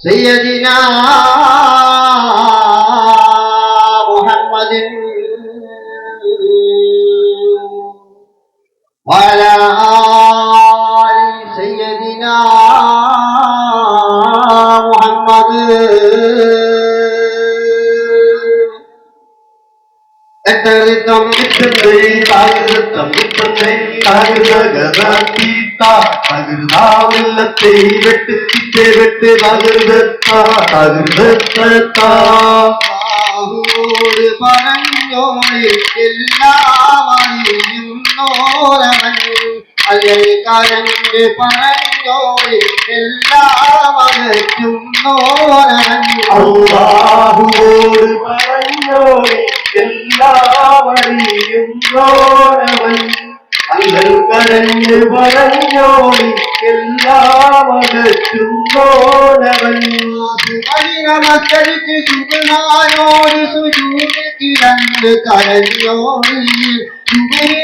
سيدنا ബാഹുവോട് പറഞ്ഞോളി എല്ലാം അള്ളാഹുവോട് അകറ്റുന്നോരവൻ നമസ്കരിച്ച് സുഖനാനോട് സുജൂത് കിടന്ന് കരഞ്ഞോളി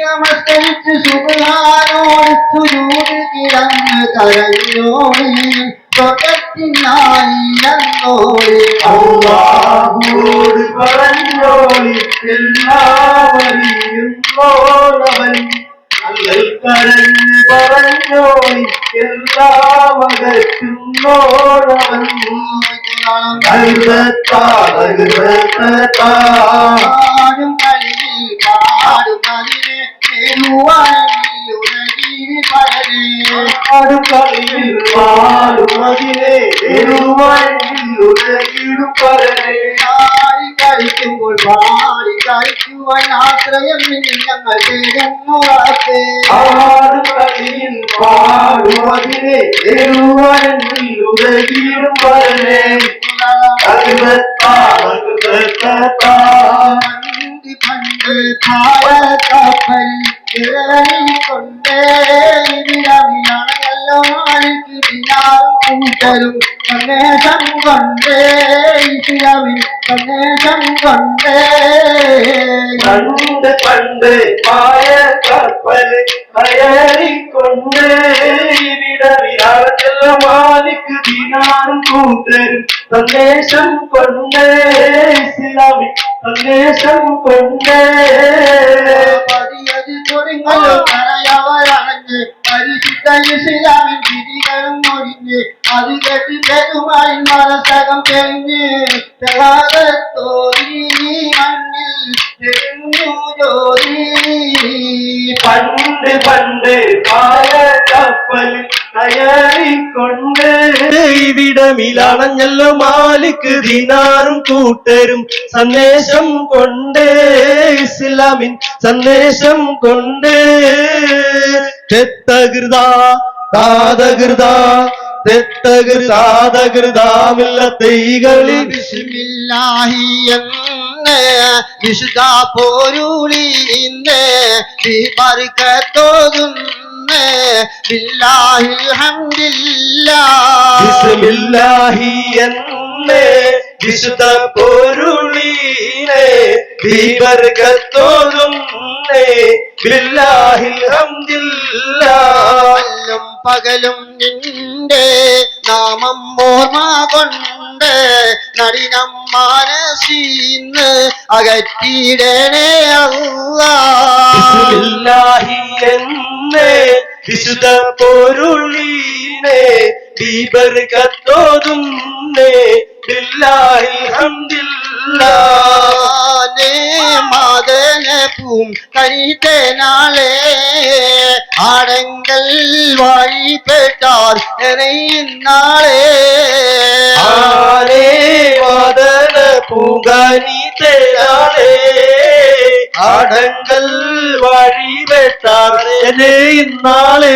നമസ്കരിച്ച് സുഖനാനോട് സുജൂത് കിടന്ന് കരഞ്ഞോളി സ്വതത്തിനായി എന്നോളി അള്ളാഹുവോട് പറഞ്ഞോളി എല്ലാവരെയും കരഞ്ഞ് പറഞ്ഞോളി എല്ലാം അകറ്റുന്നോളവൻ തകൃതത്താ, തകൃതത്താ. പാടും കളിയിൽ പാടും അതിനെ ഉലകിൽ പരലേ പാടും കളിയിൽ പാടും അതിനെ എരുവഴിയിൽ ഉലകിടും പരനെ പാടി കഴിക്കുമ്പോൾ ഭാര്യ കഴിക്കുവാൻ ആശ്രയം ഞങ്ങൾ തേടുന്നുറപ്പേ ആടും കളിയിൽ പാടും അതിനെ എരുവഴിയിൽ ഉലകിടും പരനെ തകൃതത്താ, തകൃതത്താ. പണ്ട് പണ്ട് ഭാരതപ്പൽ ഇറങ്ങിക്കൊണ്ടേ ഇതിരവിയാണല്ലോ മാലിക്ക് ദിനാറും കൂട്ടരും സന്ദേശം കൊണ്ടേ. ഇതിരവിൽ സന്ദേശം കൊണ്ടേ പണ്ട് പണ്ട് പായ കപ്പൽ കയറിക്കൊണ്ട് വിടവിരാജല്ല മാലിക്ക് ദിനാറും കൂട്ടരും സന്ദേശം കൊണ്ട് ഇസ്ലാമി സന്ദേശം കൊണ്ട് പതിയത് ചൊരിങ്ങല്ലോ കരയവരണഞ്ഞ് പരിശുദ്ധ ഇസ്ലാമിൻ വിധികളും ഒഴിഞ്ഞ് അത് കേട്ട് പെരുമായി മനസ്സകം തെളിഞ്ഞ് പ്രഭാതത്തോറി മണ്ണിൽ തെളിഞ്ഞു ജോലി. പണ്ട് പണ്ട് പായ കപ്പൽ കയറിക്കൊണ്ട് ഇവിടമിലണഞ്ഞല്ലോ മാലിക്ക് ദിനാറും കൂട്ടരും. സന്ദേശം കൊണ്ട് ഇസ്ലാമിൻ സന്ദേശം കൊണ്ട്. ചെത്തകൃത താതകൃത തെത്തകൃതാതകൃതാമില്ല തൈകളിൽ വിശുദ്ധ പോരുളി ഇന്ന് ബർക്കത്തോതുന്ന് ബില്ലാഹിൽ ഹംദില്ലാ ബിസ്മില്ലാഹി എന്ന് വിശുദ്ധ പൊരുളീനെ ഹംദില്ലാ പകലും നിന്റെ നാമം ഓർമ്മ കൊണ്ട് നടിനം മാനസീന്ന് അകറ്റിയിടണേ അല്ലാഹി എന്ന് വിശുദ്ധ പൊരുളീനെ ദീപർക്കത്തോതുന്നേ ബില്ലാഹിൽ பூம் கழித்த நாளே ஆடங்கள் வாய் கேட்டார் நாளே ஆலே வாதன புகழித்த நாளே ஆடங்கள் வழி பெற்றார் என்னே இந்நாளே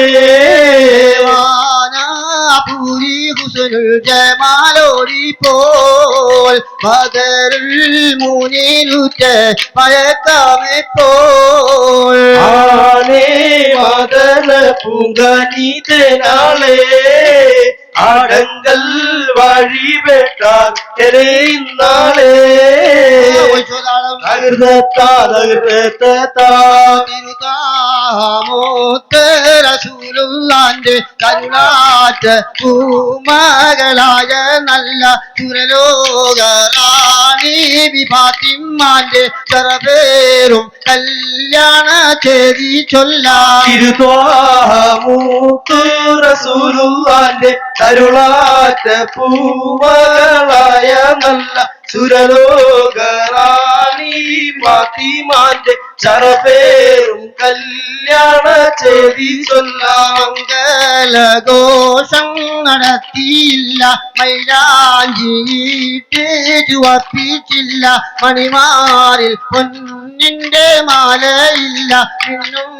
പൂരി ഹുസനുൽ ജമാലോടി പോൽ ബദറുൽ മുനിലുറ്റ പഴക്കമെ പോൽ ആടങ്കൽ വഴി തകൃതത്താ തകൃതത്താ ത്വാമൂത്ത് റസൂലുള്ളാന്റെ കരുണാറ്റ പൂമകളായ നല്ല സുരലോകറാണി വിഭാത്തിമാന്റെ ചെറപേരും കല്യാണ ചേരി ചൊല്ലാം തിരുത്വാമൂത്ത് റസൂലുള്ളാന്റെ പൂവകളായ നല്ല സുരലോകറാണി ഫാത്തിമാന്റെ ചറപേരും കല്യാണ ചെവി ചൊല്ലാം. മംഗളഘോഷം നടത്തിയില്ല മൈലാഞ്ചിയിട്ട് ചുവപ്പിച്ചില്ല മണിമാറിൽ പൊന്നിന്റെ മാലയില്ല പിന്നും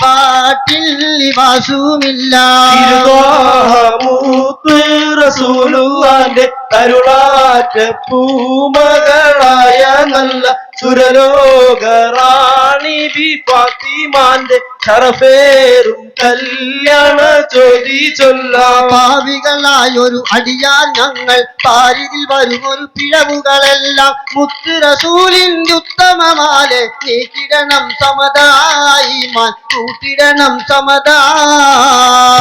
പാട്ടിൽ നിവാസുമില്ല കരുളാറ്റ പൂമകളായ നല്ല സുരലോകറാണി ബി ഫാത്തിമാന്റെ ഷറഫേറും കല്യാണ ചോദി ചൊല്ലാവാദികളായൊരു അടിയാൻ ഞങ്ങൾ പാരിതിൽ വരുമൊരു പിഴവുകളെല്ലാം. മുത്ത് റസൂലിന്റെ ഉത്തമമാലെ നീക്കിടണം സമതായി മാൻ കൂട്ടിടണം സമതാ.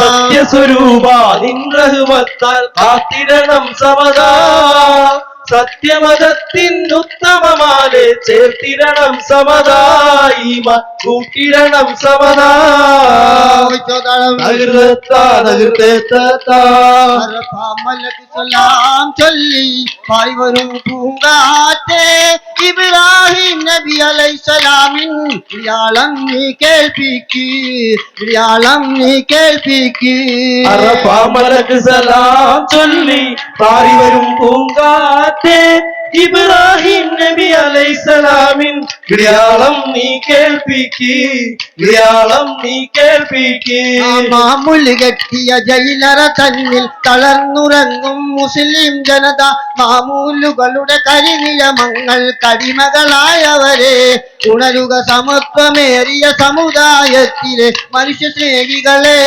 സത്യസ്വരൂപ നിൻറഹുമത്താൽ കാത്തിടണം സമതാ. സത്യമതത്തിൻ ഉത്തമമാലെ ചേർത്തിടണം സമതായിമ കൂട്ടിടണം സമതാ. സലാം ചൊല്ലി പായി വരും പൂങ്കാറ്റേ. ഇബ്രാഹിം നബി അലൈസലാമിൻ ഇയാളം നീ കേൾപ്പിക്ക് ഇയാളം നീ കേൾപ്പിക്ക്. സലാം ചൊല്ലി പാറി വരും പൂങ്കാറ്റേ ഇബ്രാഹിം നബി അലൈസലാമിൻ ഗ്രിയാളം നീ കേൾപ്പിക്ക്. ഗ്രിയാളം നീ കേൾപ്പിക്ക്. മാമുൽ കെട്ടിയ ജയിലറ തന്നിൽ തളർന്നുറങ്ങും മുസ്ലിം ജനത. മാമൂലുകളുടെ കരിനിയമങ്ങൾ കടിമകളായവരെ. ഉണരുക സമത്വമേറിയ സമുദായത്തിലെ മനുഷ്യ സ്നേഹികളെ.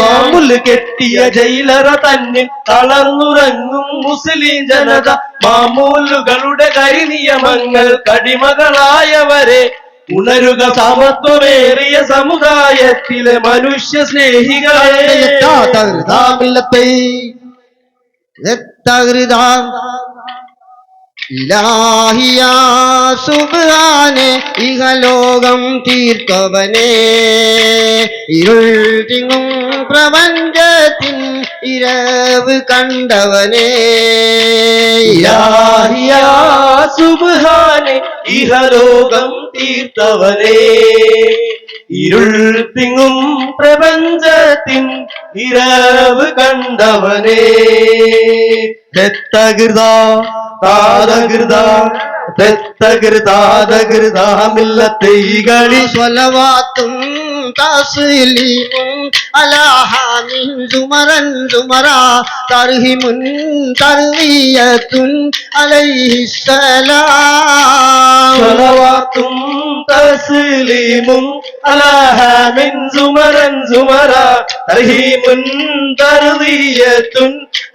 മാമുൽ കെട്ടിയ ജയിലറ തന്നിൽ തളർന്നുറങ്ങും മുസ്ലിം ജനത. മാമൂലുകളുടെ കരിനിയമങ്ങൾ കടിമകളായവരെ ഉണരുക സമത്വമേറിയ സമുദായത്തിലെ മനുഷ്യ സ്നേഹികളെ. സുബ്ഹാനെ ഇഹലോകം തീർത്തവനെ. ഇരുൾ തിങ്ങും പ്രപഞ്ചത്തിൻ ഇരവ് കണ്ടവനെ ഇലാഹിയാ സുബ്ഹാനെ ഇഹലോകം തീർത്തവനെ. ഇരുൾ തിങ്ങും പ്രപഞ്ചത്തിൻ ഇരവ് കണ്ടവനെ. ദത്തകൃത താതകൃത സ്വലവാത്തും തസ്ലീമും അലാഹാമിൻ സുമറൻ സുമറ തർഹിമുൻ തർവിയത്തുൻ അലൈഹിസ്സലാം. صلوات تسليم علىها من زمرا زمرا ترهيم ترضية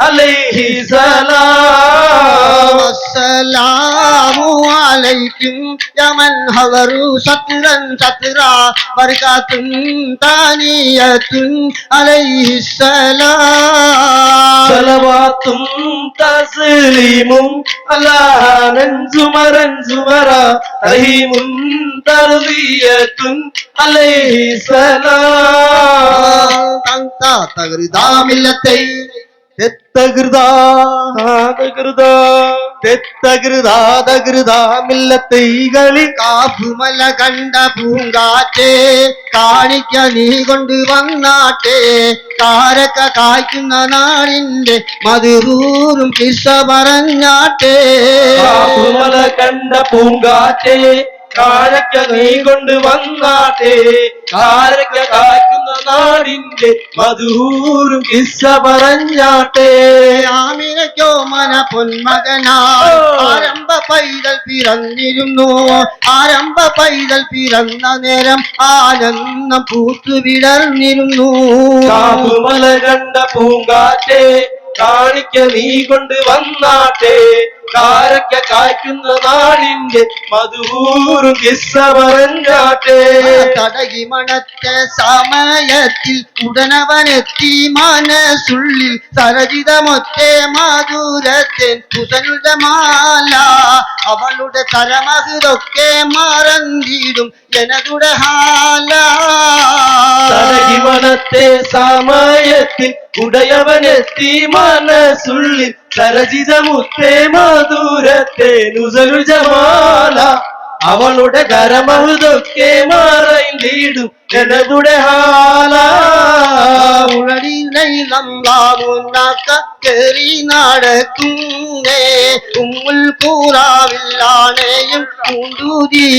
عليه سلام السلام عليكم يا من حضروا سطرا سطرا بركات ثانية عليه السلام صلوات تسليم على من زمرا زمرا رحيم تربية عليه السلام أنت تغرد ملتي തെത്തകൃതാതകൃതാമില്ലത്തൈകളി കാപ്പുമല കണ്ട പൂങ്കാറ്റേ കാണിക്ക നീ കൊണ്ട് വന്നാട്ടെ. കാരക്ക കായ്ക്കുന്ന നാടിന്റെ മധുരൂറും കിസ്സ പറഞ്ഞാട്ടെ കാപ്പുമല കണ്ട പൂങ്കാറ്റെ കാരക്ക നീ കൊണ്ട് വന്നാട്ടെ. കാരക്ക കാക്കുന്ന നാടിന്റെ മധൂറും കിസ്സ പറഞ്ഞാട്ടെ. ആമിനയ്ക്കോ മന പൊന്മകനായി ആരംഭ പൈതൽ പിറന്നിരുന്നു. ആരംഭ പൈതൽ പിറന്ന നേരം ആനന്ദം പൂത്തു വിടർന്നിരുന്നു. കണ്ട പൂങ്കാറ്റേ കാണിക്ക നീ കൊണ്ട് വന്നാട്ടെ. കാരക്ക കായ്ക്കുന്ന നാടിന്റെ മധുഹൂറും കിസ്സ പറഞ്ഞാട്ടെ കടകി മണത്ത സമയത്തിൽ ഉടനവനെത്തി മനസ്സുള്ളിൽ സരചിതമൊറ്റേ മധുരത്തെ പുതനുടെ മാല. അവളുടെ തരമഹിതൊക്കെ മറന്നിടും ജനതുടെ ഹാല. സരഹിമണത്തെ സമയത്തിൽ ഉടയവനെത്തി മനസ്സുള്ളിൽ സരചിതമുത്തേ മധുരത്തെ നുസലു ജമാല അവളുടെ കരമഹുതൊക്കെ മറയിലിടും. ജനതുടെ ഹാല കേറി നടക്കുന്നേ ഉമ്മുൽ കൂറാവില്ലാണേയും കുണ്ടുദീനമുണ്ടേ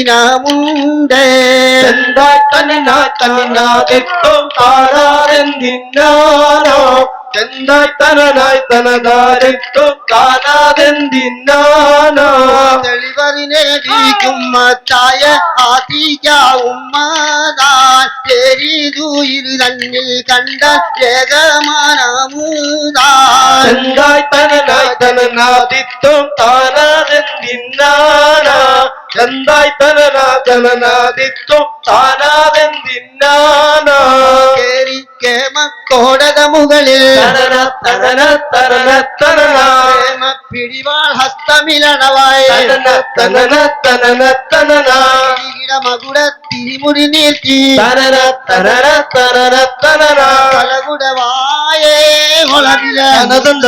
എന്തായി തന്നെ തന്നാകെട്ടോ കാണാതെന്തിന്നാനോ എന്തായി തനനായി തനതാരെട്ടോ കാണാതെന്തിന്നാനോ തെളിവറിനേടിക്കും മത്തായ ആതിക ഉമ്മതാൻ തെരിതുയിൽ തന്നിൽ കണ്ട ഏകമാനമുതാൻ എന്തായി തനനായി തനനാദിത്വം താനാതെന്തിന്നാനാ എന്തായി തനനാ തനനാദിത്വം താനാതെന്തിന്നാനാ കേറി കേമക്കോടക മുകളിൽ തനന തനന തനന തനനാ കേമ പിടിവാൾ ഹസ്തമിലണവായി തനന തനന തനന തനനാ മകുട തിരിമുടി നീർത്തി തനന തനന തനന തനനാ കലകുട വായേ ഒളവില തനതന്ത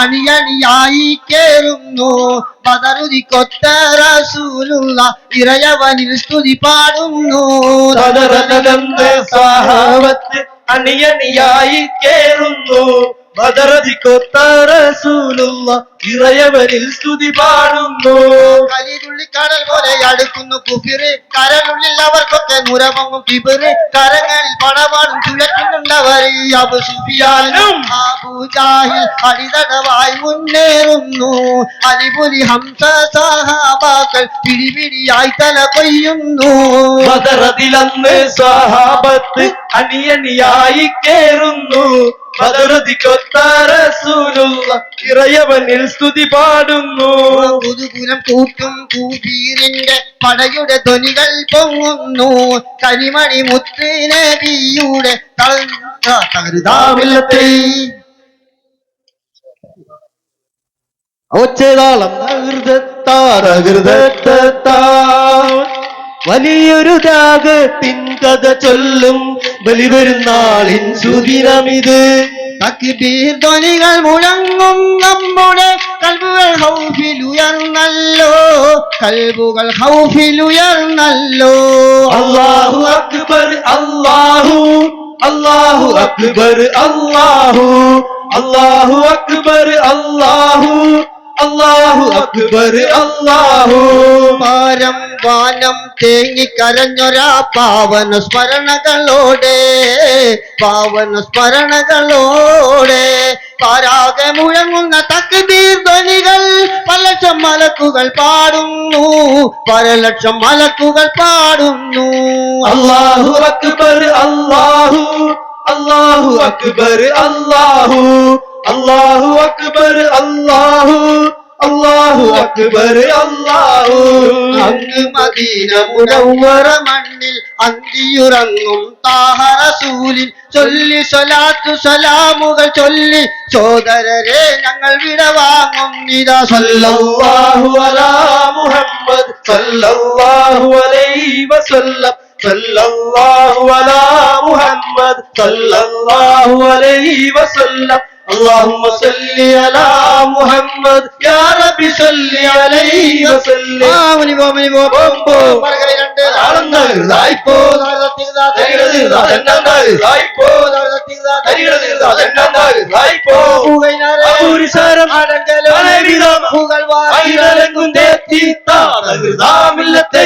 അണിയണിയായി കേറുന്നു പതറുതി കൊത്ത റസൂലുള്ള ഇറയവനിൽ സ്തുതി പാടുന്നു സഹാബത്ത് അണിയണിയായി കേറുന്നു ഇറയവരിൽ സ്തുതി പാടുന്നു. കലിതുള്ളി കടൽ പോലെ അടുക്കുന്നു കുഫിറ്. കരനുള്ളിൽ അവർക്കൊക്കെ നുരമങ്ങും കിബിറ്. കരങ്ങളിൽ പടവാടും ചുഴറ്റുന്നുണ്ടവർ അബു സുഫിയാനും. അബുജാഹിൽ അടിതടവായി മുന്നേറുന്നു. അലിപുലി ഹംസ സഹാബാക്കൾ പിടിപിടിയായി തല കൊയ്യുന്നു. ബദറതിലന്ന് സഹാബത്ത് അണിയണിയായി കേറുന്നു. ഇറയവനിൽ സ്തുതി പാടുന്നു. ഗുരുകുലം കൂട്ടും കൂപീരിന്റെ പടയുടെ ധ്വനികൾ പൊങ്ങുന്നു. കരിമണി മുത്ത് നബിയുടെ ഒച്ചതാളം ഒച്ചതാളം വലിയൊരു രാഗത്തിൻ കഥ ചൊല്ലും ബലിപെരുന്നാളിൻ സുദിനമിത്. തക്ബീർ ധ്വനികൾ മുഴങ്ങും നമ്മുടെ കൽബുകൾ ഹൗഫിലുയർന്നല്ലോ. കൽബുകൾ ഹൗഫിലുയർന്നല്ലോ. അള്ളാഹു അക്ബർ അള്ളാഹു അള്ളാഹു അക്ബർ അള്ളാഹു അള്ളാഹു അക്ബർ അള്ളാഹു അള്ളാഹു അക്ബർ അള്ളാഹു പാരം വാനം തേങ്ങിക്കരഞ്ഞൊരാ പാവന സ്മരണകളോടെ പാവന സ്മരണകളോടെ. പാരാകെ മുഴങ്ങുന്ന തക്ബീർ ധ്വനികൾ ലക്ഷം മലക്കുകൾ പാടുന്നു പല ലക്ഷം മലക്കുകൾ പാടുന്നു. അള്ളാഹു അക്ബർ അള്ളാഹു അള്ളാഹു അക്ബർ അള്ളാഹു അള്ളാഹു അക്ബർ അല്ലാഹു അല്ലാഹു അക്ബർ അല്ലാഹു അങ്ങ് മദീന മുനവ്വറ മണ്ണിൽ അന്തിയുറങ്ങും താഹറസൂലിൽ ചൊല്ലി സ്വലാത്തു സലാമുകൾ ചൊല്ലി സോദരരെ ഞങ്ങൾ വിടവാങ്ങും നിരാ സല്ലല്ലാഹു അലാ മുഹമ്മദ് സല്ലല്ലാഹു അലൈഹി വസല്ലം സല്ലല്ലാഹു അലാ മുഹമ്മദ് സല്ലല്ലാഹു അലൈഹി വസല്ലം اللهم صل على محمد يا رب صل عليه وسلم ആമുനി പോമുനി പോ പോം പോ മലകൈ രണ്ട് ആളന്ന് ഇതായിപ്പോ തരികിടത് അതെന്നാ ഇതായിപ്പോ തരികിടത് അതെന്നാ ഇതായിപ്പോ അപൂരിസാരം അനവിധം ഐതലങ്കും തേത്തിത്താമില്ലത്തെ